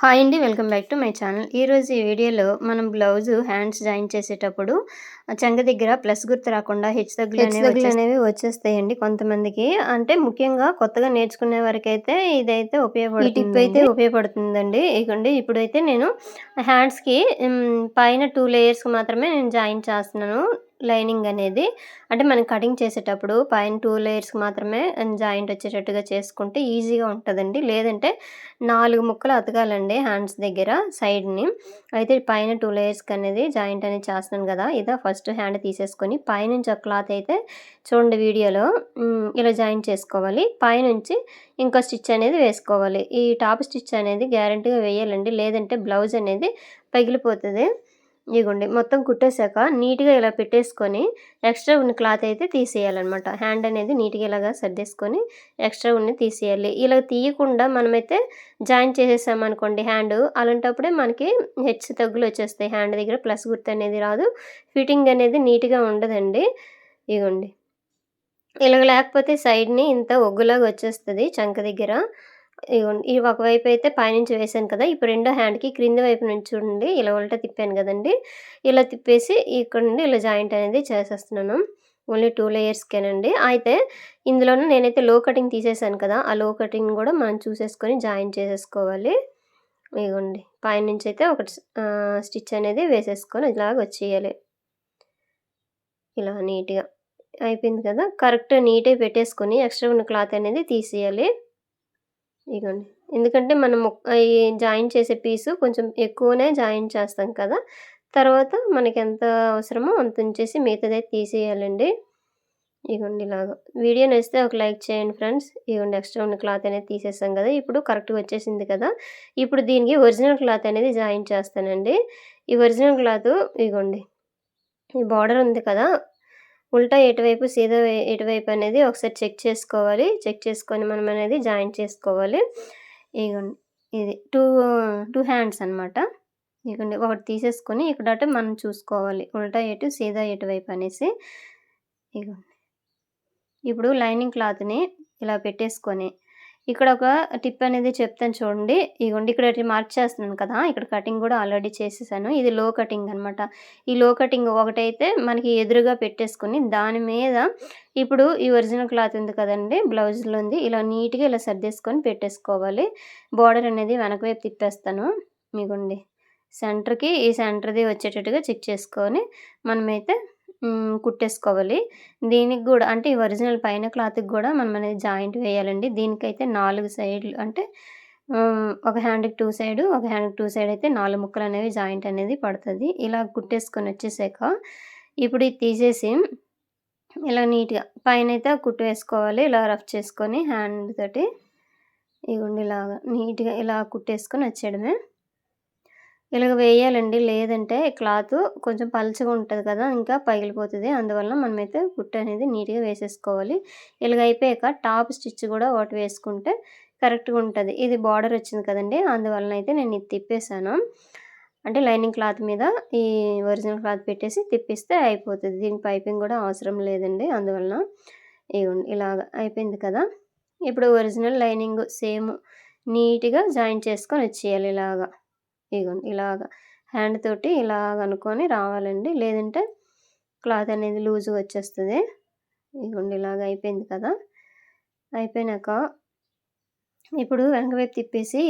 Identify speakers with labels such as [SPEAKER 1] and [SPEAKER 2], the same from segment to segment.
[SPEAKER 1] Hi అండి welcome back to my channel ఈరోజు ఈ వీడియోలో మనం బ్లౌజ్ హ్యాండ్స్ జాయిన్ చేసేటప్పుడు చెంగ దగ్గర ప్లస్ గుర్తు రాకుండా హెచ్ తగ్గులు అనేవి వచ్చేస్తాయండి కొంతమందికి. అంటే ముఖ్యంగా కొత్తగా నేర్చుకునే వారికి అయితే ఇదైతే ఉపయోగపడుతుంది టిప్ అయితే ఉపయోగపడుతుందండి. ఇకండి ఇప్పుడైతే నేను హ్యాండ్స్కి పైన టూ లేయర్స్కి మాత్రమే నేను జాయిన్ చేస్తున్నాను. లైనింగ్ అనేది అంటే మనం కటింగ్ చేసేటప్పుడు పైన టూ లేయర్స్కి మాత్రమే జాయింట్ వచ్చేటట్టుగా చేసుకుంటే ఈజీగా ఉంటుందండి. లేదంటే నాలుగు ముక్కలు అతకాలండి హ్యాండ్స్ దగ్గర సైడ్ని. అయితే పైన టూ లేయర్స్కి అనేది జాయింట్ అనేది చేస్తున్నాను కదా ఇదా ఫస్ట్ హ్యాండ్ తీసేసుకొని పైనుంచి ఒక క్లాత్ అయితే చూడండి వీడియోలో. ఇలా జాయింట్ చేసుకోవాలి. పైనుంచి ఇంకో స్టిచ్ అనేది వేసుకోవాలి. ఈ టాప్ స్టిచ్ అనేది గ్యారంటీగా వేయాలండి. లేదంటే బ్లౌజ్ అనేది పగిలిపోతుంది. ఇదిగోండి మొత్తం కుట్టేశాక నీట్గా ఇలా పెట్టేసుకొని ఎక్స్ట్రా ఉన్న క్లాత్ అయితే తీసేయాలన్నమాట. హ్యాండ్ అనేది నీట్గా ఇలాగా సర్దేసుకొని ఎక్స్ట్రా ఉన్న తీసేయాలి. ఇలా తీయకుండా మనమైతే జాయిన్ చేసేసామనుకోండి హ్యాండ్ అలాంటప్పుడే మనకి హెచ్ తగ్గులు వచ్చేస్తాయి. హ్యాండ్ దగ్గర ప్లస్ గుర్తు అనేది రాదు. ఫిట్టింగ్ అనేది నీట్గా ఉండదండి. ఇదిగోండి ఇలాగ లేకపోతే సైడ్ని ఇంత ఒగ్గులాగా వచ్చేస్తుంది చంక దగ్గర. ఈ ఒకవైపు అయితే పైనుంచి వేసాను కదా ఇప్పుడు రెండో హ్యాండ్కి క్రింద వైపు నుంచి చూడండి ఇలా ఉల్టా తిప్పాను కదండి ఇలా తిప్పేసి ఇక్కడ నుండి ఇలా జాయింట్ అనేది చేసేస్తున్నాను ఓన్లీ టూ లేయర్స్కేనండి. అయితే ఇందులోనూ నేనైతే లో కటింగ్ తీసేసాను కదా ఆ లో కటింగ్ కూడా మనం చూసేసుకొని జాయిన్ చేసేసుకోవాలి. ఇగోండి పైనుంచి అయితే ఒక స్టిచ్ అనేది వేసేసుకొని ఇలాగ వచ్చేయాలి. ఇలా నీట్గా అయిపోయింది కదా కరెక్ట్ నీట్గా పెట్టేసుకొని ఎక్స్ట్రా ఉన్న క్లాత్ అనేది తీసేయాలి. ఇగోండి. ఎందుకంటే మనం ఈ జాయిన్ చేసే పీసు కొంచెం ఎక్కువనే జాయిన్ చేస్తాం కదా. తర్వాత మనకి ఎంత అవసరమో అంత ఉంచేసి మిగతాదైతే తీసేయాలండి. ఇగోండి ఇలాగా. వీడియో నచ్చితే ఒక లైక్ చేయండి ఫ్రెండ్స్. ఇగోండి ఎక్స్ట్రా ఉన్న క్లాత్ అనేది తీసేస్తాం కదా. ఇప్పుడు కరెక్ట్గా వచ్చేసింది కదా. ఇప్పుడు దీనికి ఒరిజినల్ క్లాత్ అనేది జాయిన్ చేస్తానండి. ఈ ఒరిజినల్ క్లాత్ ఇగోండి. ఈ బార్డర్ ఉంది కదా. ఉల్టా ఎటువైపు సీదా ఎటువైపు అనేది ఒకసారి చెక్ చేసుకోవాలి. చెక్ చేసుకొని మనం అనేది జాయింట్ చేసుకోవాలి. ఇగోండి ఇది టూ టూ హ్యాండ్స్ అనమాట ఇగోండి ఒకటి తీసేసుకొని ఇక్కడ మనం చూసుకోవాలి. ఉల్టా ఎటు సీదా ఎటువైపు అనేసి. ఇగోండి ఇప్పుడు లైనింగ్ క్లాత్ని ఇలా పెట్టేసుకొని ఇక్కడ ఒక టిప్ అనేది చెప్తాను చూడండి. ఇగోండి ఇక్కడ మార్క్ చేస్తున్నాను కదా ఇక్కడ కటింగ్ కూడా ఆల్రెడీ చేసేసాను. ఇది లో కటింగ్ అనమాట ఈ లో కటింగ్ ఒకటైతే మనకి ఎదురుగా పెట్టేసుకొని దాని మీద ఇప్పుడు ఈ ఒరిజినల్ క్లాత్ ఉంది కదండి బ్లౌజ్లో ఉంది. ఇలా నీట్గా ఇలా సర్దేసుకొని పెట్టేసుకోవాలి. బార్డర్ అనేది వెనక వైపు తిప్పేస్తాను. మీకుండి సెంటర్కి ఈ సెంటర్ది వచ్చేటట్టుగా చెక్ చేసుకొని మనమైతే కుట్టేసుకోవాలి. దీనికి కూడా అంటే ఈ ఒరిజినల్ పైన క్లాత్కి కూడా మనం అనేది జాయింట్ వేయాలండి. దీనికైతే నాలుగు సైడ్లు అంటే ఒక హ్యాండ్కి టూ సైడ్ ఒక హ్యాండ్కి టూ సైడ్ అయితే నాలుగు ముక్కలు అనేవి జాయింట్ అనేది పడుతుంది. ఇలా కుట్టేసుకొని వచ్చేసాక ఇప్పుడు ఇది తీసేసి ఇలా నీట్గా పైన అయితే కుట్టు వేసుకోవాలి. ఇలా రఫ్ చేసుకొని హ్యాండ్ తోటి ఇగుండి ఇలాగా నీట్గా ఇలా కుట్టేసుకొని వచ్చేయడమే. ఇలాగ వేయాలండి. లేదంటే క్లాత్ కొంచెం పలచగా ఉంటుంది కదా ఇంకా పగిలిపోతుంది. అందువల్ల మనమైతే కుట్టు అనేది నీట్గా వేసేసుకోవాలి. ఇలాగ అయిపోయాక టాప్ స్టిచ్ కూడా ఒకటి వేసుకుంటే కరెక్ట్గా ఉంటుంది. ఇది బార్డర్ వచ్చింది కదండి అందువలన అయితే నేను ఇది తిప్పేశాను. అంటే లైనింగ్ క్లాత్ మీద ఈ ఒరిజినల్ క్లాత్ పెట్టేసి తిప్పిస్తే అయిపోతుంది. దీనికి పైపింగ్ కూడా అవసరం లేదండి. అందువలన ఇలాగ అయిపోయింది కదా. ఇప్పుడు ఒరిజినల్ లైనింగ్ సేమ్ నీట్గా జాయిన్ చేసుకొని వచ్చేయాలి ఇలాగా. ఇగోండి ఇలాగ హ్యాండ్ తోటి ఇలాగ అనుకొని రావాలండి. లేదంటే క్లాత్ అనేది లూజ్గా వచ్చేస్తుంది. ఇగోండి ఇలాగ అయిపోయింది కదా. అయిపోయినాక ఇప్పుడు వెనక వైపు తిప్పేసి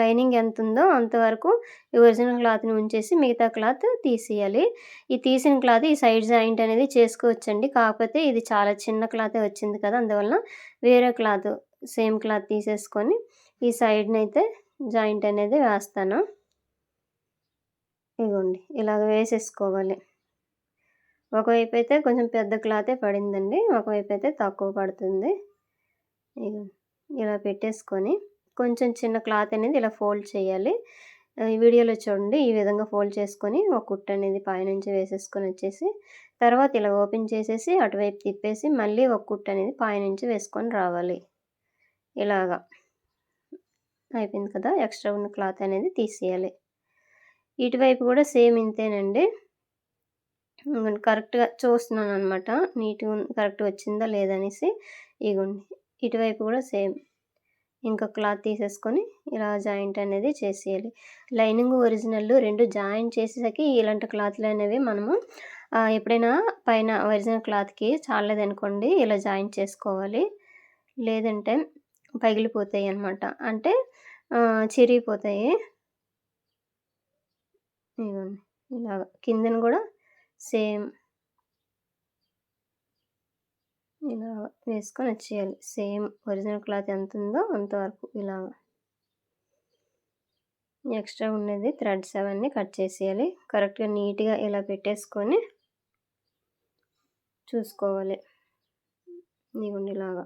[SPEAKER 1] లైనింగ్ ఎంత ఉందో అంతవరకు ఈ ఒరిజినల్ క్లాత్ని ఉంచేసి మిగతా క్లాత్ తీసేయాలి. ఈ తీసిన క్లాత్ ఈ సైడ్ జాయింట్ అనేది చేసుకోవచ్చండి. కాకపోతే ఇది చాలా చిన్న క్లాతే వచ్చింది కదా. అందువలన వేరే క్లాత్ సేమ్ క్లాత్ తీసేసుకొని ఈ సైడ్ని అయితే జాయింట్ అనేది వేస్తాను. ఇగోండి ఇలాగ వేసేసుకోవాలి. ఒకవైపు అయితే కొంచెం పెద్ద క్లాతే పడిందండి ఒకవైపు అయితే తక్కువ పడుతుంది. ఇలా పెట్టేసుకొని కొంచెం చిన్న క్లాత్ అనేది ఇలా ఫోల్డ్ చేయాలి. ఈ వీడియోలో చూడండి ఈ విధంగా ఫోల్డ్ చేసుకొని ఒక కుట్టు అనేది పైనుంచి వేసేసుకొని వచ్చేసి తర్వాత ఇలా ఓపెన్ చేసేసి అటువైపు తిప్పేసి మళ్ళీ ఒక కుట్టు అనేది పైనుంచి వేసుకొని రావాలి. ఇలాగా. అయిపోయింది కదా ఎక్స్ట్రా ఉన్న క్లాత్ అనేది తీసేయాలి. ఇటువైపు కూడా సేమ్ ఇంతేనండి. కరెక్ట్గా చూస్తున్నాను అనమాట నీట్గా కరెక్ట్ వచ్చిందా లేదనేసి ఇగోండి ఇటువైపు కూడా సేమ్. ఇంకా క్లాత్ తీసేసుకొని ఇలా జాయింట్ అనేది చేసేయాలి. లైనింగ్ ఒరిజినల్ రెండు జాయింట్ చేసేసరికి ఇలాంటి క్లాత్లు అనేవి మనము ఎప్పుడైనా పైన ఒరిజినల్ క్లాత్కి చాలేదనుకోండి ఇలా జాయింట్ చేసుకోవాలి. లేదంటే పగిలిపోతాయి అన్నమాట అంటే చిరిగిపోతాయి. ఇదిగోండి ఇలాగ కిందన కూడా సేమ్ ఇలా వేసుకొని వచ్చేయాలి. సేమ్ ఒరిజినల్ క్లాత్ ఎంత ఉందో అంతవరకు ఇలాగ. ఎక్స్ట్రా ఉన్నది థ్రెడ్స్ అవన్నీ కట్ చేసేయాలి. కరెక్ట్గా నీట్గా ఇలా పెట్టేసుకొని చూసుకోవాలి. ఇదిగోండి ఇలాగా.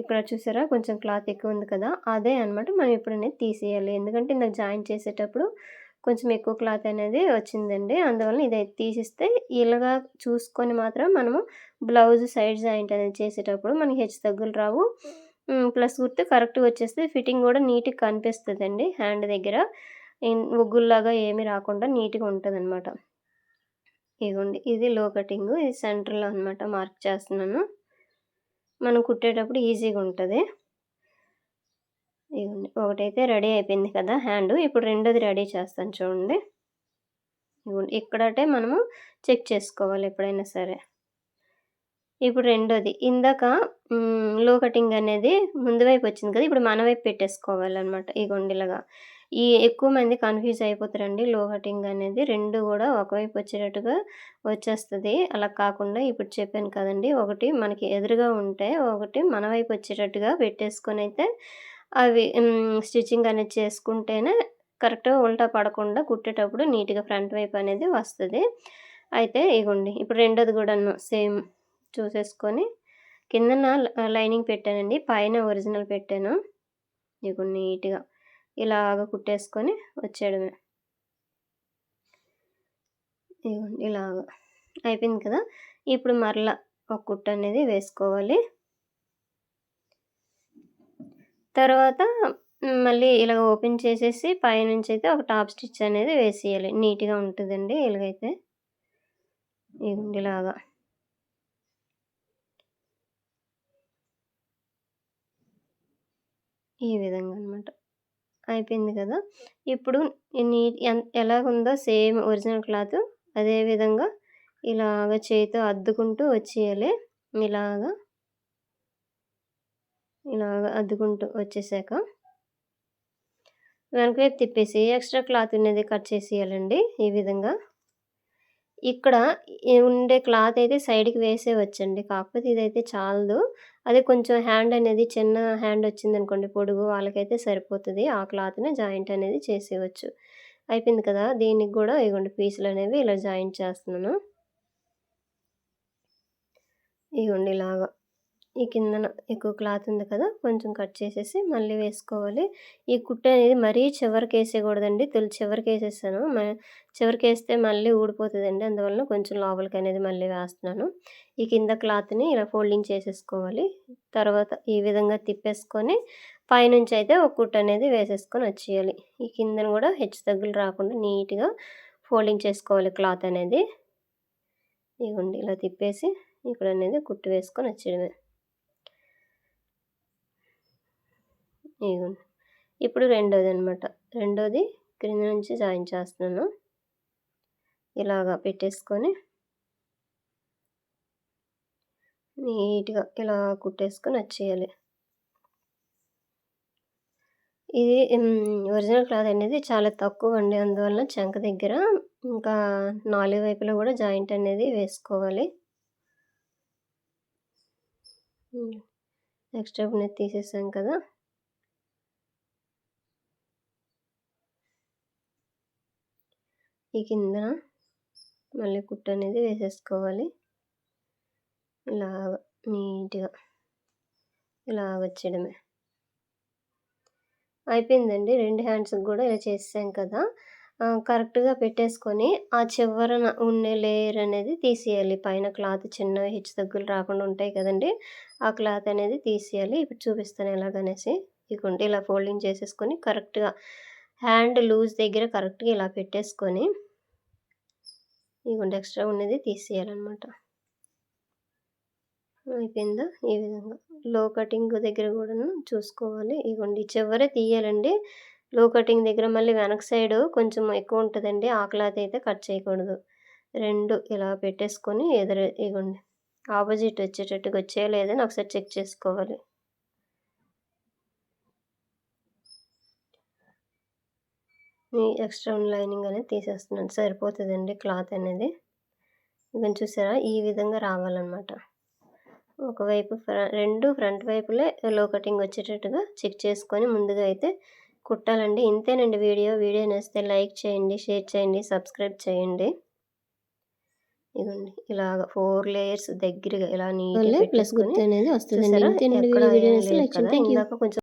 [SPEAKER 1] ఇక్కడ చూసారా? కొంచెం క్లాత్ ఎక్కువ ఉంది కదా? అదే అనమాట మనం ఇప్పుడు అనేది తీసేయాలి. ఎందుకంటే ఇందాక జాయిన్ చేసేటప్పుడు కొంచెం ఎక్కువ క్లాత్ అనేది వచ్చిందండి. అందువల్ల ఇది తీసిస్తే ఇలాగా చూసుకొని మాత్రం మనము బ్లౌజ్ సైడ్ జాయింట్ అనేది చేసేటప్పుడు మనకి హెచ్చు తగ్గులు రావు. ప్లస్ కుర్తి కరెక్ట్గా వచ్చేస్తే ఫిట్టింగ్ కూడా నీట్గా కనిపిస్తుంది అండి హ్యాండ్ దగ్గర. ఒగ్గుల్లాగా ఏమీ రాకుండా నీట్గా ఉంటుంది అనమాట ఇదిగోండి ఇది లో కటింగ్ ఇది సెంటర్లో అనమాట మార్క్ చేస్తున్నాను. మనం కుట్టేటప్పుడు ఈజీగా ఉంటుంది. ఇదిగోండి ఒకటైతే రెడీ అయిపోయింది కదా హ్యాండ్. ఇప్పుడు రెండోది రెడీ చేస్తాను చూడండి. ఇవ్వండి ఇక్కడటే మనము చెక్ చేసుకోవాలి ఎప్పుడైనా సరే. ఇప్పుడు రెండోది ఇందాక లో కటింగ్ అనేది ముందు వైపు వచ్చింది కదా ఇప్పుడు మన వైపు పెట్టేసుకోవాలన్నమాట. ఈ గొండిలాగా ఈ ఎక్కువ మంది కన్ఫ్యూజ్ అయిపోతారండి. లో కటింగ్ అనేది రెండు కూడా ఒకవైపు వచ్చేటట్టుగా వచ్చేస్తుంది. అలా కాకుండా ఇప్పుడు చెప్పాను కదండి ఒకటి మనకి ఎదురుగా ఉంటే ఒకటి మన వైపు వచ్చేటట్టుగా పెట్టేసుకొని అయితే అవి స్టిచ్చింగ్ అనేది చేసుకుంటేనే కరెక్ట్గా ఉల్టా పడకుండా కుట్టేటప్పుడు నీట్గా ఫ్రంట్ వైపు అనేది వస్తుంది. అయితే ఇగోండి ఇప్పుడు రెండోది కూడా సేమ్ చూసేసుకొని కిందన లైనింగ్ పెట్టానండి. పైన ఒరిజినల్ పెట్టాను. ఇగో నీట్గా. ఇలాగ కుట్టేసుకొని వచ్చేయడమే. ఇలాగ అయిపోయింది కదా? ఇప్పుడు మరలా ఒక కుట్ట అనేది వేసుకోవాలి. తర్వాత మళ్ళీ ఇలా ఓపెన్ చేసేసి పైనుంచి అయితే ఒక టాప్ స్టిచ్ అనేది వేసేయాలి. నీట్గా ఉంటుందండి ఇలాగైతే. ఇలాగా. ఈ విధంగా అనమాట అయిపోయింది కదా. ఇప్పుడు నీ ఎలాగుందో సేమ్ ఒరిజినల్ క్లాత్ అదే విధంగా ఇలాగ చేతితో అద్దుకుంటూ వచ్చేయాలి. ఇలాగా. ఇలాగ అద్దుకుంటూ వచ్చేసాక వెనకవైపు తిప్పేసి ఎక్స్ట్రా క్లాత్ ఉన్నది కట్ చేసేయాలండి ఈ విధంగా. ఇక్కడ ఉండే క్లాత్ అయితే సైడ్కి వేసే వచ్చండి కాకపోతే ఇదైతే చాలదు. అదే కొంచెం హ్యాండ్ అనేది చిన్న హ్యాండ్ వచ్చింది అనుకోండి పొడుగు వాళ్ళకైతే సరిపోతుంది. ఆ క్లాత్ని జాయింట్ అనేది చేసేవచ్చు అయిపోయింది కదా? దీనికి కూడా ఇగోండి పీసులు అనేవి ఇలా జాయింట్ చేస్తున్నాను. ఇగోండి ఇలాగా. ఈ కిందన ఎక్కువ క్లాత్ ఉంది కదా కొంచెం కట్ చేసేసి మళ్ళీ వేసుకోవాలి. ఈ కుట్ట అనేది మరీ చివరికి వేసేయకూడదండి తొలి చివరికి వేసేసాను చివరికి వేస్తే మళ్ళీ ఊడిపోతుందండి అందువల్ల కొంచెం లోపలికి అనేది మళ్ళీ వేస్తున్నాను. ఈ కింద క్లాత్ని ఇలా ఫోల్డింగ్ చేసేసుకోవాలి. తర్వాత ఈ విధంగా తిప్పేసుకొని పైనుంచి అయితే ఒక కుట్ట అనేది వేసేసుకొని వచ్చేయాలి. ఈ కిందన కూడా హెచ్చు తగ్గులు రాకుండా నీట్గా ఫోల్డింగ్ చేసుకోవాలి క్లాత్ అనేది. ఇవ్వండి ఇలా తిప్పేసి ఇక్కడ అనేది కుట్టు వేసుకొని వచ్చేయడమే. ఇదిగోండి ఇప్పుడు రెండోది అనమాట రెండోది క్రింద నుంచి జాయిన్ చేస్తున్నాను. ఇలాగా పెట్టేసుకొని నీట్గా ఇలా కుట్టేసుకొని వచ్చేయాలి. ఇది ఒరిజినల్ క్లాత్ అనేది చాలా తక్కువ అండి. అందువల్ల చంక దగ్గర ఇంకా నాలుగు వైపులో కూడా జాయింట్ అనేది వేసుకోవాలి. నెక్స్ట్ నేను తీసేసాం కదా. ఈ కింద మళ్ళీ కుట్టు అనేది వేసేసుకోవాలి. ఇలా నీట్గా ఇలా వచ్చేయడమే అయిపోయిందండి. రెండు హ్యాండ్స్కి కూడా ఇలా చేసాం కదా. కరెక్ట్గా పెట్టేసుకొని ఆ చివరన ఉండే లేయర్ అనేది తీసేయాలి. పైన క్లాత్ చిన్న హెచ్చు తగ్గులు రాకుండా ఉంటాయి కదండి. ఆ క్లాత్ అనేది తీసేయాలి. ఇప్పుడు చూపిస్తాను ఎలాగనేసి. ఇదిగోండి ఇలా ఫోల్డింగ్ చేసేసుకొని కరెక్ట్గా హ్యాండ్ లూజ్ దగ్గర కరెక్ట్గా ఇలా పెట్టేసుకొని ఇదిగోండి ఎక్స్ట్రా ఉన్నది తీసేయాలన్నమాట. అయిపోయిందా? ఈ విధంగా. లో కటింగ్ దగ్గర కూడా చూసుకోవాలి. ఇదిగోండి చివరే తీయాలండి. లో కటింగ్ దగ్గర మళ్ళీ వెనక సైడ్ కొంచెం ఎక్కువ ఉంటుందండి. ఆ క్లాత్ అయితే కట్ చేయకూడదు. రెండు ఇలా పెట్టేసుకొని ఎదురు ఇగోండి. ఆపోజిట్ వచ్చేటట్టుగా వచ్చేయలేదని ఒకసారి చెక్ చేసుకోవాలి. ఎక్స్ట్రా లైనింగ్ అనేది తీసేస్తున్నాను. సరిపోతుందండి క్లాత్ అనేది. ఇదని చూసారా? ఈ విధంగా రావాలన్నమాట. ఒకవైపు రెండు ఫ్రంట్ వైపులే లో కటింగ్ వచ్చేటట్టుగా చెక్ చేసుకొని ముందుగా అయితే కుట్టాలండి. ఇంతేనండి వీడియో. వీడియో నేస్తే లైక్ చేయండి షేర్ చేయండి సబ్స్క్రైబ్ చేయండి. ఇదండి ఇలాగ ఫోర్ లేయర్స్ దగ్గరగా ఇలా నీట్ ప్లస్ గుర్తు అనేది వస్తుంది ఇందాక కొంచెం